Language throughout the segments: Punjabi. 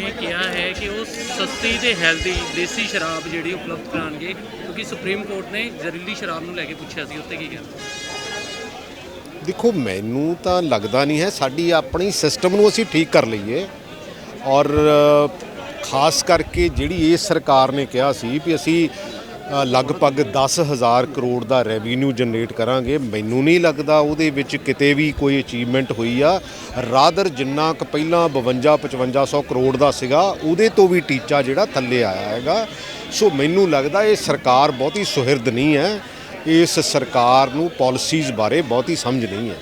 ਨੇ ਕਿਹਾ ਹੈ ਕਿ ਉਹ ਸਸਤੀ ਤੇ ਹੈਲਦੀ ਦੇਸੀ ਸ਼ਰਾਬ ਜਿਹੜੀ ਉਪਲਬਧ ਕਰਾਉਣਗੇ, ਕਿਉਂਕਿ ਸੁਪਰੀਮ ਕੋਰਟ ਨੇ ਜ਼ਹਿਰੀਲੀ ਸ਼ਰਾਬ ਨੂੰ ਲੈ ਕੇ ਪੁੱਛਿਆ ਸੀ ਉੱਤੇ ਕੀ ਕਹਿੰਦੇ ਦੇਖੋ, ਮੈਨੂੰ ਤਾਂ ਲੱਗਦਾ ਨਹੀਂ ਹੈ, ਸਾਡੀ ਆਪਣੀ ਸਿਸਟਮ ਨੂੰ ਅਸੀਂ ਠੀਕ ਕਰ ਲਈਏ। ਔਰ ਖਾਸ ਕਰਕੇ ਜਿਹੜੀ ਇਹ ਸਰਕਾਰ ਨੇ ਕਿਹਾ ਸੀ ਵੀ ਅਸੀਂ ਲਗਭਗ 10000 ਕਰੋੜ ਦਾ ਰੈਵਨਿਊ ਜਨਰੇਟ ਕਰਾਂਗੇ। ਮੈਨੂੰ ਨਹੀਂ ਲੱਗਦਾ ਉਹਦੇ ਵਿੱਚ ਕਿਤੇ ਵੀ ਕੋਈ ਅਚੀਵਮੈਂਟ ਹੋਈ ਆ। ਰਾਦਰ ਜਿੰਨਾ ਕੁ ਪਹਿਲਾਂ 52 5500 ਕਰੋੜ ਦਾ ਸੀਗਾ, ਉਹਦੇ ਤੋਂ ਵੀ ਟੀਚਾ ਜਿਹੜਾ ਥੱਲੇ ਆਇਆ ਹੈਗਾ। ਸੋ ਮੈਨੂੰ ਲੱਗਦਾ ਇਹ ਸਰਕਾਰ ਬਹੁਤੀ ਸੁਹਿਰਦ ਨਹੀਂ ਹੈ। ਇਸ ਸਰਕਾਰ ਨੂੰ ਪਾਲਿਸੀਜ਼ ਬਾਰੇ ਬਹੁਤੀ ਸਮਝ ਨਹੀਂ ਹੈ।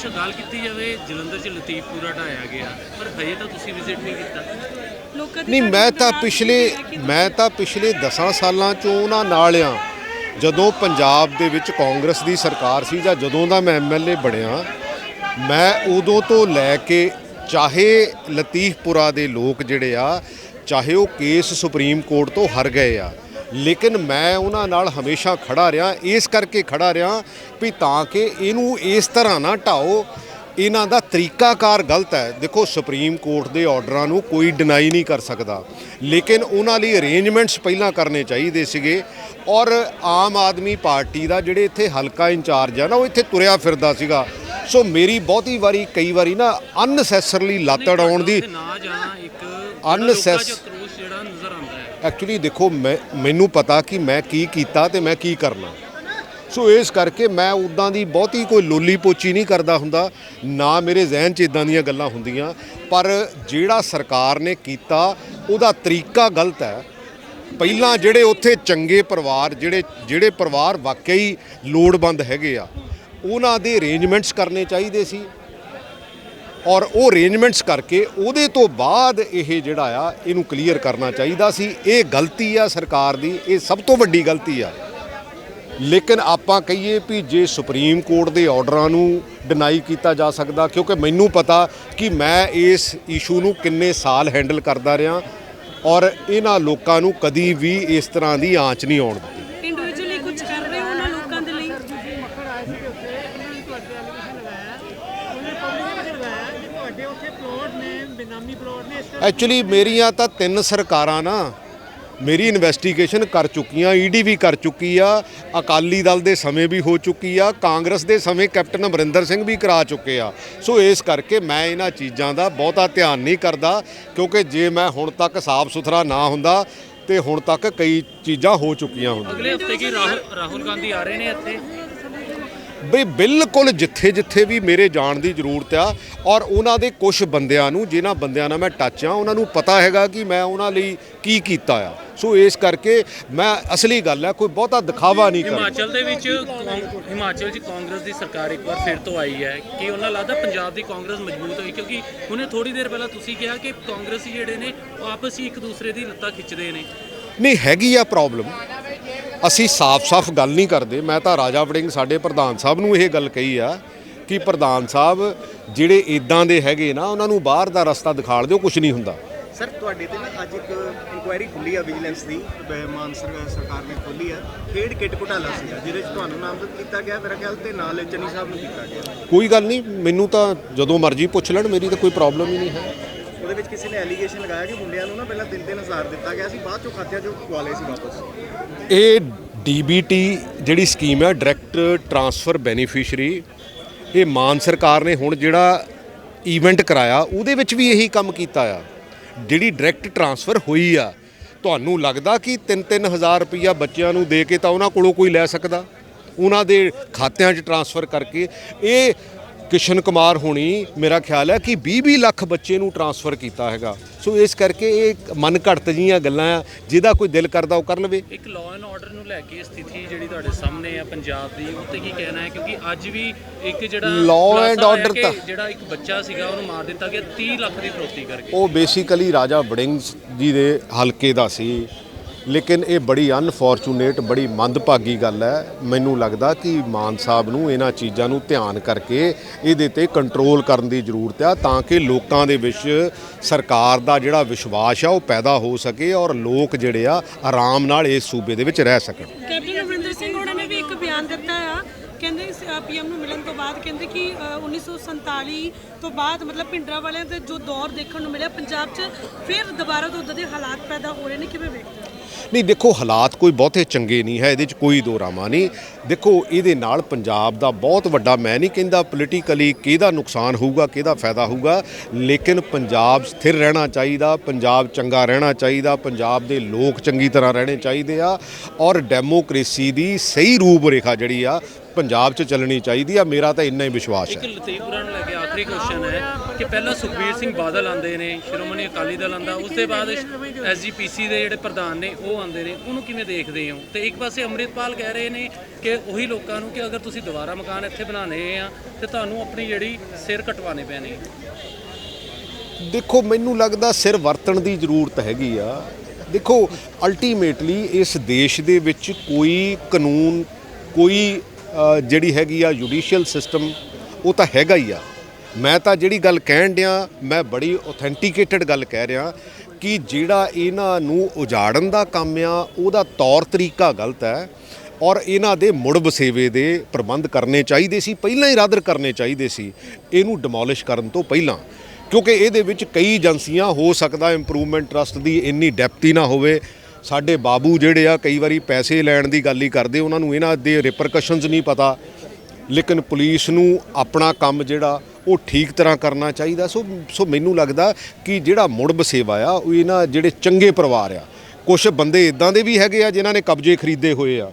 ਅੱਛਾ ਗੱਲ ਕੀਤੀ ਜਾਵੇ ਜਲੰਧਰ 'ਚ ਲਤੀਫਪੁਰਾ ਢਾਇਆ ਗਿਆ ਪਰ ਹਜੇ ਤਾਂ ਤੁਸੀਂ ਵਿਜ਼ਿਟ ਨਹੀਂ ਕੀਤਾ। ਨਹੀਂ ਮੈਂ ਤਾਂ ਪਿਛਲੇ ਮੈਂ ਤਾਂ ਪਿਛਲੇ 10 ਸਾਲਾਂ ਚੋਂ ਉਹਨਾਂ ਨਾਲ ਆ। ਜਦੋਂ ਪੰਜਾਬ ਦੇ ਵਿੱਚ ਕਾਂਗਰਸ ਦੀ ਸਰਕਾਰ ਸੀ ਜਾਂ ਜਦੋਂ ਦਾ ਮੈਂ ਐਮਐਲਏ ਬਣਿਆ ਮੈਂ ਉਦੋਂ ਤੋਂ ਲੈ ਕੇ ਚਾਹੇ ਲਤੀਫਪੁਰਾ ਦੇ ਲੋਕ ਜਿਹੜੇ ਆ ਚਾਹੇ ਉਹ ਕੇਸ ਸੁਪਰੀਮ ਕੋਰਟ ਤੋਂ ਹਾਰ ਗਏ ਆ ਲੇਕਿਨ ਮੈਂ ਉਹਨਾਂ ਨਾਲ ਹਮੇਸ਼ਾ ਖੜਾ ਰਿਹਾ ਇਸ ਕਰਕੇ ਖੜਾ ਰਿਹਾ ਵੀ ਤਾਂ ਕਿ ਇਹਨੂੰ ਇਸ ਤਰ੍ਹਾਂ ਨਾ ਢਾਓ। ਇਹਨਾਂ ਦਾ ਤਰੀਕਾਕਾਰ ਗਲਤ ਹੈ। ਦੇਖੋ ਸੁਪਰੀਮ ਕੋਰਟ ਦੇ ਆਰਡਰਾਂ ਨੂੰ ਕੋਈ ਡਿਨਾਈ ਨਹੀਂ ਕਰ ਸਕਦਾ। ਲੇਕਿਨ ਉਹਨਾਂ ਲਈ ਅਰੇਂਜਮੈਂਟਸ ਪਹਿਲਾਂ ਕਰਨੇ ਚਾਹੀਦੇ ਸੀਗੇ ਔਰ ਆਮ ਆਦਮੀ ਪਾਰਟੀ ਦਾ ਜਿਹੜੇ ਇੱਥੇ ਹਲਕਾ ਇੰਚਾਰਜ ਆ ਨਾ ਉਹ ਇੱਥੇ ਤੁਰਿਆ ਫਿਰਦਾ ਸੀਗਾ। ਸੋ ਮੇਰੀ ਬਹੁਤੀ ਵਾਰੀ ਕਈ ਵਾਰੀ ਨਾ ਅਨਸੈਸਰਲੀ ਲੱਤ ਅੜਾਉਣ ਦੀ ਉੱਥੇ ਨਾ ਜਾਣਾ ਇੱਕ Unnecess- ਕਰੋਸ ਜਿਹੜਾ ਨਜ਼ਰ ਆਉਂਦਾ ਹੈ ਐਕਚੁਅਲੀ ਦੇਖੋ, ਮੈਂ, ਮੈਨੂੰ ਪਤਾ ਕਿ ਮੈਂ ਕੀ ਕੀਤਾ ਤੇ ਮੈਂ ਕੀ ਕਰਨਾ। ਸੋ ਇਸ ਕਰਕੇ ਮੈਂ ਉਦਾਂ ਦੀ ਬਹੁਤੀ ਕੋਈ ਲੋਲੀ ਪੋਚੀ ਨਹੀਂ ਕਰਦਾ ਹੁੰਦਾ, ਨਾ ਮੇਰੇ ਜ਼ਿਹਨ 'ਚ ਇਦਾਂ ਦੀਆਂ ਗੱਲਾਂ ਹੁੰਦੀਆਂ, ਪਰ ਜਿਹੜਾ ਸਰਕਾਰ ਨੇ ਕੀਤਾ, ਉਹਦਾ ਤਰੀਕਾ ਗਲਤ ਹੈ। ਪਹਿਲਾਂ ਜਿਹੜੇ ਉੱਥੇ ਚੰਗੇ ਪਰਿਵਾਰ, ਜਿਹੜੇ ਜਿਹੜੇ ਪਰਿਵਾਰ ਵਾਕਈ ਲੋੜਵੰਦ ਹੈਗੇ ਆ, ਉਹਨਾਂ ਦੇ ਅਰੇਂਜਮੈਂਟਸ ਕਰਨੇ ਚਾਹੀਦੇ ਸੀ। ਔਰ ਉਹ ਅਰੇਂਜਮੈਂਟਸ ਕਰਕੇ ਉਹਦੇ ਤੋਂ ਬਾਅਦ ਇਹ ਜਿਹੜਾ ਆ, ਇਹਨੂੰ ਕਲੀਅਰ ਕਰਨਾ ਚਾਹੀਦਾ ਸੀ। ਇਹ ਗਲਤੀ ਆ ਸਰਕਾਰ ਦੀ, ਇਹ ਸਭ ਤੋਂ ਵੱਡੀ ਗਲਤੀ ਆ। ਲੇਕਿਨ ਆਪਾਂ ਕਹੀਏ ਵੀ ਜੇ ਸੁਪਰੀਮ ਕੋਰਟ ਦੇ ਆਰਡਰਾਂ ਨੂੰ ਡਿਨਾਈ ਕੀਤਾ ਜਾ ਸਕਦਾ, ਕਿਉਂਕਿ ਮੈਨੂੰ ਪਤਾ ਕਿ ਮੈਂ ਇਸ ਇਸ਼ੂ ਨੂੰ ਕਿੰਨੇ ਸਾਲ ਹੈਂਡਲ ਕਰਦਾ ਰਿਹਾ ਔਰ ਇਹਨਾਂ ਲੋਕਾਂ ਨੂੰ ਕਦੀ ਵੀ ਇਸ ਤਰ੍ਹਾਂ ਦੀ ਆਂਚ ਨਹੀਂ ਆਉਣ ਦਿੱਤੀ ਇੰਡੀਵਿਜੂਅਲੀ ਕੁਝ ਕਰ ਰਹੇ ਹੋ ਉਹਨਾਂ ਲੋਕਾਂ ਦੇ ਲਈ ਤੁਹਾਡੇ ਉੱਥੇ ਪਲੋਟ ਨੇ ਬੇਨਾਮੀ ਪਲੋਟ ਨੇ ਇਸ ਐਕਚੁਅਲੀ ਮੇਰੀਆਂ ਤਾਂ ਤਿੰਨ ਸਰਕਾਰਾਂ ਨਾ ਮੇਰੀ ਇਨਵੈਸਟੀਗੇਸ਼ਨ ਕਰ ਚੁੱਕੀਆਂ, ਈਡੀ ਵੀ ਕਰ ਚੁੱਕੀ ਆ, ਅਕਾਲੀ ਦਲ ਦੇ ਸਮੇਂ ਵੀ ਹੋ ਚੁੱਕੀ ਆ, ਕਾਂਗਰਸ ਦੇ ਸਮੇਂ ਕੈਪਟਨ ਅਮਰਿੰਦਰ ਸਿੰਘ ਵੀ ਕਰਾ ਚੁੱਕੇ ਆ। ਸੋ ਇਸ ਕਰਕੇ ਮੈਂ ਇਹਨਾਂ ਚੀਜ਼ਾਂ ਦਾ ਬਹੁਤਾ ਧਿਆਨ ਨਹੀਂ ਕਰਦਾ, ਕਿਉਂਕਿ ਜੇ ਮੈਂ ਹੁਣ ਤੱਕ ਸਾਫ਼ ਸੁਥਰਾ ਨਾ ਹੁੰਦਾ, ਤੇ ਹੁਣ ਤੱਕ ਕਈ ਚੀਜ਼ਾਂ ਹੋ ਚੁੱਕੀਆਂ ਹੁੰਦੀਆਂ। ਅਗਲੇ ਹਫ਼ਤੇ ਕੀ ਰਾਹੁਲ ਰਾਹੁਲ ਗਾਂਧੀ ਆ ਰਹੇ ਨੇ ਇੱਥੇ? ਬਈ ਬਿਲਕੁਲ ਜਿੱਥੇ ਜਿੱਥੇ ਵੀ ਮੇਰੇ ਜਾਣ ਦੀ ਜ਼ਰੂਰਤ ਆ ਔਰ ਉਹਨਾਂ ਦੇ ਕੁਝ ਬੰਦਿਆਂ ਨੂੰ ਜਿਨ੍ਹਾਂ ਬੰਦਿਆਂ ਨਾਲ ਮੈਂ ਟੱਚ ਆ ਉਹਨਾਂ ਨੂੰ ਪਤਾ ਹੈਗਾ ਕਿ ਮੈਂ ਉਹਨਾਂ ਲਈ ਕੀ ਕੀਤਾ ਆ। ਸੋ ਇਸ ਕਰਕੇ ਮੈਂ ਅਸਲੀ ਗੱਲ ਹੈ ਕੋਈ ਬਹੁਤਾ ਦਿਖਾਵਾ ਨਹੀਂ ਕਰਦਾ। ਹਿਮਾਚਲ ਦੇ ਵਿੱਚ ਹਿਮਾਚਲ 'ਚ ਕਾਂਗਰਸ ਦੀ ਸਰਕਾਰ ਇੱਕ ਵਾਰ ਫਿਰ ਤੋਂ ਆਈ ਹੈ ਕਿ ਉਹਨਾਂ ਲੱਗਦਾ ਪੰਜਾਬ ਦੀ ਕਾਂਗਰਸ ਮਜ਼ਬੂਤ ਹੋਈ ਕਿਉਂਕਿ ਹੁਣੇ ਥੋੜੀ ਦੇਰ ਪਹਿਲਾਂ ਤੁਸੀਂ ਕਿਹਾ ਕਿ ਕਾਂਗਰਸੀ ਜਿਹੜੇ ਨੇ ਆਪਸ ਹੀ ਇੱਕ ਦੂਸਰੇ ਦੀ ਲੱਤਾਂ ਖਿੱਚਦੇ ਨੇ। ਨਹੀਂ ਹੈਗੀ ਆ ਪ੍ਰੋਬਲਮ ਅਸੀਂ ਸਾਫ਼-ਸਾਫ਼ ਗੱਲ ਨਹੀਂ ਕਰਦੇ। ਮੈਂ ਤਾਂ ਰਾਜਾ ਵੜਿੰਗ ਸਾਡੇ ਪ੍ਰਧਾਨ ਸਾਹਿਬ ਨੂੰ ਇਹ ਗੱਲ ਕਹੀ ਆ ਕਿ ਪ੍ਰਧਾਨ ਸਾਹਿਬ ਜਿਹੜੇ ਇਦਾਂ ਦੇ ਹੈਗੇ ਨਾ ਉਹਨਾਂ ਨੂੰ ਬਾਹਰ ਦਾ ਰਸਤਾ ਦਿਖਾੜ ਦਿਓ ਕੁਝ ਨਹੀਂ ਹੁੰਦਾ। ਸਰ ਤੁਹਾਡੇ ਤੇ ਨਾ ਅੱਜ ਇੱਕ ਇਨਕੁਆਇਰੀ ਖੁੱਲੀ ਆ ਵਿਜੀਲੈਂਸ ਦੀ ਬ- ਮਾਨ ਸਰ- ਸਰਕਾਰ ਨੇ ਖੋਲੀ ਆ। ਖੇਡ ਕਿੱਟ ਘੁਟਾਲਾ ਸੀਗਾ ਜਿਹਦੇ 'ਚ ਤੁਹਾਨੂੰ ਨਾਮਜ਼ਦ ਕੀਤਾ ਗਿਆ ਮੇਰਾ ਖਿਆਲ ਤੇ ਨਾਲ ਚੰਨੀ ਸਾਹਿਬ ਨੂੰ ਕੀਤਾ ਗਿਆ। ਕੋਈ ਗੱਲ ਨਹੀਂ ਮੈਨੂੰ ਤਾਂ ਜਦੋਂ ਮਰਜ਼ੀ ਪੁੱਛ ਲੈਣ ਮੇਰੀ ਤਾਂ ਕੋਈ ਪ੍ਰੋਬਲਮ ਹੀ ਨਹੀਂ ਹੈ। ਵਿੱਚ ਕਿਸੇ ਨੇ ਐਲੀਗੇਸ਼ਨ ਲਗਾਇਆ ਕਿ ਮੁੰਡਿਆਂ ਨੂੰ ਨਾ ਪਹਿਲਾਂ ਤਿੰਨ ਤਿੰਨ ਹਜ਼ਾਰ ਦਿੱਤਾ ਗਿਆ ਸੀ, ਬਾਅਦ ਚੋਂ ਖਾਤਿਆਂ 'ਚੋਂ ਪਵਾ ਸੀ ਵਾਪਸ। ਇਹ ਡੀਬੀਟੀ ਜਿਹੜੀ ਸਕੀਮ ਹੈ ਡਾਇਰੈਕਟ ਟਰਾਂਸਫਰ ਬੈਨੀਫੀਸ਼ਰੀ ਇਹ ਮਾਨ ਸਰਕਾਰ ਨੇ ਹੁਣ ਜਿਹੜਾ ਇਵੈਂਟ ਕਰਾਇਆ, ਉਹਦੇ ਵਿੱਚ ਵੀ ਇਹੀ ਕੰਮ ਕੀਤਾ ਆ। ਜਿਹੜੀ ਡਾਇਰੈਕਟ ਟਰਾਂਸਫਰ ਹੋਈ ਆ, ਤੁਹਾਨੂੰ ਲੱਗਦਾ ਕਿ 3-3000 ਰੁਪਈਆ ਬੱਚਿਆਂ ਨੂੰ ਦੇ ਕੇ ਤਾਂ ਉਹਨਾਂ ਕੋਲੋਂ ਕੋਈ ਲੈ ਸਕਦਾ? ਉਹਨਾਂ ਦੇ ਖਾਤਿਆਂ 'ਚ ਟਰਾਂਸਫਰ ਕਰਕੇ, ਇਹ ਕਿਸ਼ਨ ਕੁਮਾਰ ਹੋਣੀ ਮੇਰਾ ਖਿਆਲ ਹੈ ਕਿ 20-20 ਲੱਖ ਬੱਚੇ ਨੂੰ ਟਰਾਂਸਫਰ ਕੀਤਾ ਹੈਗਾ। ਸੋ ਇਸ ਕਰਕੇ ਇਹ ਮਨ ਘੜਤ ਜੀਆਂ ਗੱਲਾਂ ਆ ਜਿਹਦਾ ਕੋਈ ਦਿਲ ਕਰਦਾ ਉਹ ਕਰ ਲਵੇ। ਇੱਕ ਲਾਅ ਐਂਡ ਆਰਡਰ ਨੂੰ ਲੈ ਕੇ ਸਥਿਤੀ ਜਿਹੜੀ ਤੁਹਾਡੇ ਸਾਹਮਣੇ ਆ ਪੰਜਾਬ ਦੀ ਉਹ ਤੇ ਕੀ ਕਹਿਣਾ ਹੈ? ਕਿਉਂਕਿ ਅੱਜ ਵੀ ਇੱਕ ਜਿਹੜਾ ਹੋਇਆ order ਕਿ ਤਾਂ- ਜਿਹੜਾ ਇੱਕ ਬੱਚਾ ਸੀਗਾ ਉਹਨੂੰ ਮਾਰ ਦਿੱਤਾ ਗਿਆ 30 ਲੱਖ ਦੀ ਫਰੋਤੀ ਕਰਕੇ। ਉਹ ਬੇਸਿਕਲੀ ਰਾਜਾ ਵੜਿੰਗ ਜੀ ਦੇ ਹਲਕੇ ਦਾ ਸੀ। ਲੇਕਿਨ ਇਹ ਬੜੀ ਅਨਫੋਰਚੂਨੇਟ ਬੜੀ ਮੰਦਭਾਗੀ ਗੱਲ ਹੈ। ਮੈਨੂੰ ਲੱਗਦਾ ਕਿ ਮਾਨ ਸਾਹਿਬ ਨੂੰ ਇਹਨਾਂ ਚੀਜ਼ਾਂ ਨੂੰ ਧਿਆਨ ਕਰਕੇ ਇਹਦੇ ਤੇ ਕੰਟਰੋਲ ਕਰਨ ਦੀ ਜ਼ਰੂਰਤ ਆ ਤਾਂ ਕਿ ਲੋਕਾਂ ਦੇ ਵਿੱਚ ਸਰਕਾਰ ਦਾ ਜਿਹੜਾ ਵਿਸ਼ਵਾਸ ਆ ਉਹ ਪੈਦਾ ਹੋ ਸਕੇ ਔਰ ਲੋਕ ਜਿਹੜੇ ਆ ਆਰਾਮ ਨਾਲ ਇਸ ਸੂਬੇ ਦੇ ਵਿੱਚ ਰਹਿ ਸਕਣ। ਕੈਪਟਨ ਅਮਰਿੰਦਰ ਸਿੰਘ ਹੋਣਾ ਨੇ ਵੀ ਇੱਕ ਬਿਆਨ ਦਿੱਤਾ ਆ। ਕਹਿੰਦੇ ਪੀਐਮ ਨੂੰ ਮਿਲਣ ਤੋਂ ਬਾਅਦ ਕਹਿੰਦੇ ਕਿ ਅ, 1947 ਤੋਂ ਬਾਅਦ ਮਤਲਬ ਭਿੰਡਰਾਂ ਵਾਲਿਆਂ ਦੇ ਜੋ ਦੌਰ ਦੇਖਣ ਨੂੰ ਮਿਲਿਆ ਪੰਜਾਬ 'ਚ ਫਿਰ ਦੁਬਾਰਾ ਤੋਂ ਉਦਾਂ ਦੇ ਹਾਲਾਤ ਪੈਦਾ ਹੋ ਰਹੇ ਨੇ ਕਿਵੇਂ ਵੇਖਦੇ ਨਹੀਂ, ਦੇਖੋ, ਹਾਲਾਤ ਕੋਈ ਬਹੁਤੇ ਚੰਗੇ ਨਹੀਂ ਹੈ, ਇਹਦੇ 'ਚ ਕੋਈ ਦੋ ਰਾਮਾ ਨਹੀਂ। ਦੇਖੋ, ਇਹਦੇ ਨਾਲ ਪੰਜਾਬ ਦਾ ਬਹੁਤ ਵੱਡਾ, ਮੈਂ ਨਹੀਂ ਕਹਿੰਦਾ ਪੋਲੀਟੀਕਲੀ ਕਿਹਦਾ ਨੁਕਸਾਨ ਹੋਊਗਾ, ਕਿਹਦਾ ਫਾਇਦਾ ਹੋਊਗਾ, ਲੇਕਿਨ ਪੰਜਾਬ ਸਥਿਰ ਰਹਿਣਾ ਚਾਹੀਦਾ, ਪੰਜਾਬ ਚੰਗਾ ਰਹਿਣਾ ਚਾਹੀਦਾ, ਪੰਜਾਬ ਦੇ ਲੋਕ ਚੰਗੀ ਤਰ੍ਹਾਂ ਰਹਿਣੇ ਚਾਹੀਦੇ ਆ, ਔਰ ਡੈਮੋਕ੍ਰੇਸੀ ਦੀ ਸਹੀ ਰੂਪ ਰੇਖਾ ਜਿਹੜੀ ਆ, ਪੰਜਾਬ 'ਚ ਚੱਲਣੀ ਚਾਹੀਦੀ ਆ, ਮੇਰਾ ਤਾਂ ਇੰਨਾ ਹੀ ਵਿਸ਼ਵਾਸ ਇੱਕ ਹੈ ਨੂੰ ਲੈ ਕੇ ਆਖਰੀ ਕੁਐਸਚਨ ਹੈ ਕਿ ਪਹਿਲਾਂ ਸੁਖਬੀਰ ਸਿੰਘ ਬਾਦਲ ਆਉਂਦੇ ਨੇ, ਸ਼੍ਰੋਮਣੀ ਅਕਾਲੀ ਦਲ ਆਉਂਦਾ, ਉਸ ਦੇ ਬਾਅਦ ਐਸਜੀਪੀਸੀ ਦੇ ਜਿਹੜੇ ਪ੍ਰਧਾਨ ਨੇ, ਉਹ ਆਉਂਦੇ ਨੇ, ਉਹਨੂੰ ਕਿਵੇਂ ਦੇਖਦੇ ਹੋ? ਤੇ ਇੱਕ ਪਾਸੇ ਅੰਮ੍ਰਿਤਪਾਲ ਕਹਿ ਰਹੇ ਨੇ ਕਿ ਉਹੀ ਲੋਕਾਂ ਨੂੰ ਕਿ ਅਗਰ ਤੁਸੀਂ ਦੁਬਾਰਾ ਮਕਾਨ ਇੱਥੇ ਬਣਾਉਣੇ ਆ, ਤੇ ਤੁਹਾਨੂੰ ਆਪਣੀ ਜਿਹੜੀ ਸਿਰ ਕਟਵਾਣੇ ਪੈਣੇ ਦੇਖੋ, ਮੈਨੂੰ ਲੱਗਦਾ ਸਿਰ ਵਰਤਣ ਦੀ ਜ਼ਰੂਰਤ ਹੈਗੀ ਆ। ਦੇਖੋ ਅਲਟੀਮੇਟਲੀ ਇਸ ਦੇਸ਼ ਦੇ ਵਿੱਚ ਕੋਈ ਕਾਨੂੰਨ, ਕੋਈ ਜਿਹੜੀ ਹੈਗੀ ਆ ਜੁਡੀਸ਼ੀਅਲ ਸਿਸਟਮ ਉਹ ਤਾਂ ਹੈਗਾ ਹੀ ਆ। ਮੈਂ ਤਾਂ ਜਿਹੜੀ ਗੱਲ ਕਹਿਣ ਡਿਆ, ਮੈਂ ਬੜੀ ਆਥੈਂਟੀਕੇਟਡ ਗੱਲ ਕਹਿ ਰਿਹਾ ਕਿ ਜਿਹੜਾ ਇਹਨਾਂ ਨੂੰ ਉਜਾੜਨ ਦਾ ਕੰਮ ਆ, ਉਹਦਾ ਤੌਰ ਤਰੀਕਾ ਗਲਤ ਹੈ ਔਰ ਇਹਨਾਂ ਦੇ ਮੁੜ ਵਸੇਵੇ ਦੇ ਪ੍ਰਬੰਧ ਕਰਨੇ ਚਾਹੀਦੇ ਸੀ, ਪਹਿਲਾਂ ਹੀ ਰਾਦਰ ਕਰਨੇ ਚਾਹੀਦੇ ਸੀ, ਇਹਨੂੰ ਡਿਮੋਲਿਸ਼ ਕਰਨ ਤੋਂ ਪਹਿਲਾਂ। ਕਿਉਂਕਿ ਇਹਦੇ ਵਿੱਚ ਕਈ ਏਜੰਸੀਆਂ, ਹੋ ਸਕਦਾ ਇੰਪਰੂਵਮੈਂਟ ਟਰਸਟ ਦੀ ਇੰਨੀ ਡੈਪਥੀ ਨਾ ਹੋਵੇ। ਸਾਡੇ ਬਾਬੂ ਜਿਹੜੇ ਆ, ਕਈ ਵਾਰੀ ਪੈਸੇ ਲੈਣ ਦੀ ਗੱਲ ਹੀ ਕਰਦੇ, ਉਹਨਾਂ ਨੂੰ ਇਹਨਾਂ ਦੇ ਰਿਪਰਕਸ਼ਨਸ ਨਹੀਂ ਪਤਾ। ਲੇਕਿਨ ਪੁਲਿਸ ਨੂੰ ਆਪਣਾ ਕੰਮ ਜਿਹੜਾ ਉਹ ਠੀਕ ਤਰ੍ਹਾਂ ਕਰਨਾ ਚਾਹੀਦਾ। ਸੋ ਸੋ ਮੈਨੂੰ ਲੱਗਦਾ ਕਿ ਜਿਹੜਾ ਮੁੜ ਬਸੇਵਾ ਆ, ਉਹ ਇਹਨਾਂ ਜਿਹੜੇ ਚੰਗੇ ਪਰਿਵਾਰ ਆ ਕੁਝ ਬੰਦੇ ਇਦਾਂ ਦੇ ਵੀ ਹੈਗੇ ਆ ਜਿਨ੍ਹਾਂ ਨੇ ਕਬਜ਼ੇ ਖਰੀਦੇ ਹੋਏ ਆ।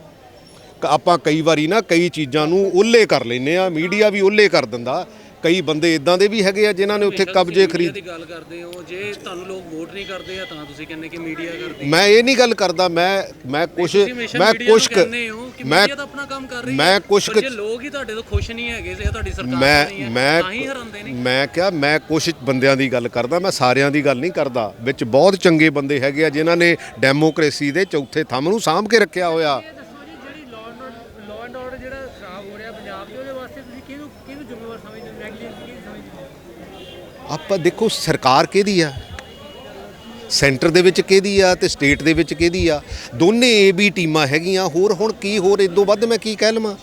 ਆਪਾਂ ਕਈ ਵਾਰੀ ਨਾ ਕਈ ਚੀਜ਼ਾਂ ਨੂੰ ਓਲੇ ਕਰ ਲੈਨੇ ਆ, ਮੀਡੀਆ ਵੀ ਓਲੇ ਕਰ ਦਿੰਦਾ। ਕਈ ਬੰਦੇ ਇਦਾਂ ਦੇ ਵੀ ਹੈਗੇ ਆ ਜਿਨ੍ਹਾਂ ਨੇ ਉੱਥੇ ਕਬਜ਼ੇ ਖਰੀਦ ਦੀ ਗੱਲ ਕਰਦੇ ਹੋ ਜੇ ਤੁਹਾਨੂੰ ਲੋਕ ਵੋਟ ਨਹੀਂ ਕਰਦੇ ਆ ਤਾਂ ਤੁਸੀਂ ਕਹਿੰਦੇ ਕਿ ਮੀਡੀਆ ਕਰਦੀ ਮੈਂ ਇਹ ਨਹੀਂ ਗੱਲ ਕਰਦਾ ਮੈਂ ਮੈਂ ਕੁਛ ਮੈਂ ਕੁਛ ਮੈਂ ਤਾਂ ਆਪਣਾ ਕੰਮ ਕਰ ਰਹੀ ਹੈ ਮੈਂ ਕੁਛ ਜੇ ਲੋਕ ਹੀ ਤੁਹਾਡੇ ਤੋਂ ਖੁਸ਼ ਨਹੀਂ ਹੈਗੇ ਜਾਂ ਤੁਹਾਡੀ ਸਰਕਾਰ ਨਹੀਂ ਮੈਂ ਹੈ ਮੈਂ ਤਾਂ ਹੀ ਹਰਾਉਂਦੇ ਨੇ। ਮੈਂ ਕਿਹਾ ਮੈਂ ਕੁਝ ਬੰਦਿਆਂ ਦੀ ਗੱਲ ਕਰਦਾ ਮੈਂ ਸਾਰਿਆਂ ਦੀ ਗੱਲ ਨਹੀਂ ਕਰਦਾ। ਵਿੱਚ ਬਹੁਤ ਚੰਗੇ ਬੰਦੇ ਹੈਗੇ ਆ ਜਿਨ੍ਹਾਂ ਨੇ ਡੈਮੋਕ੍ਰੇਸੀ ਦੇ ਚੌਥੇ ਥੰਮ ਨੂੰ ਸਾਂਭ ਕੇ ਰੱਖਿਆ ਹੋਇਆ ਇਹ ਦੱਸੋ ਜੀ ਜਿਹੜੀ ਲਾਅ ਲਾਅ ਐਂਡ ਆਰਡਰ ਜਿਹੜਾ ਖਰਾਬ ਹੋ ਰਿਹਾ ਪੰਜਾਬ ਦੇ ਉਹਦੇ ਵਾਸਤੇ ਤੁਸੀਂ ਕਿਹਨੂੰ ਕਿਹਨੂੰ ਜ਼ਿੰਮੇਵਾਰ ਸਮਝਦੇ ਹੋ? ਨੈਗਲੀਜੈਂਸ ਕਿਹਨੂੰ ਸਮਝਦੇ ਹੋ? ਆਪਾਂ ਦੇਖੋ, ਸਰਕਾਰ ਕਿਹਦੀ ਆ? ਸੈਂਟਰ ਦੇ ਵਿੱਚ ਕਿਹਦੀ ਆ ਤੇ ਸਟੇਟ ਦੇ ਵਿੱਚ ਕਿਹਦੀ ਆ? ਦੋਨੇ ਏ ਬੀ ਟੀਮਾਂ ਹੈਗੀਆਂ। ਹੋਰ ਹੁਣ ਕੀ, ਹੋਰ ਇਦੋਂ ਵੱਧ ਮੈਂ ਕੀ ਕਹਿ ਲਵਾਂ?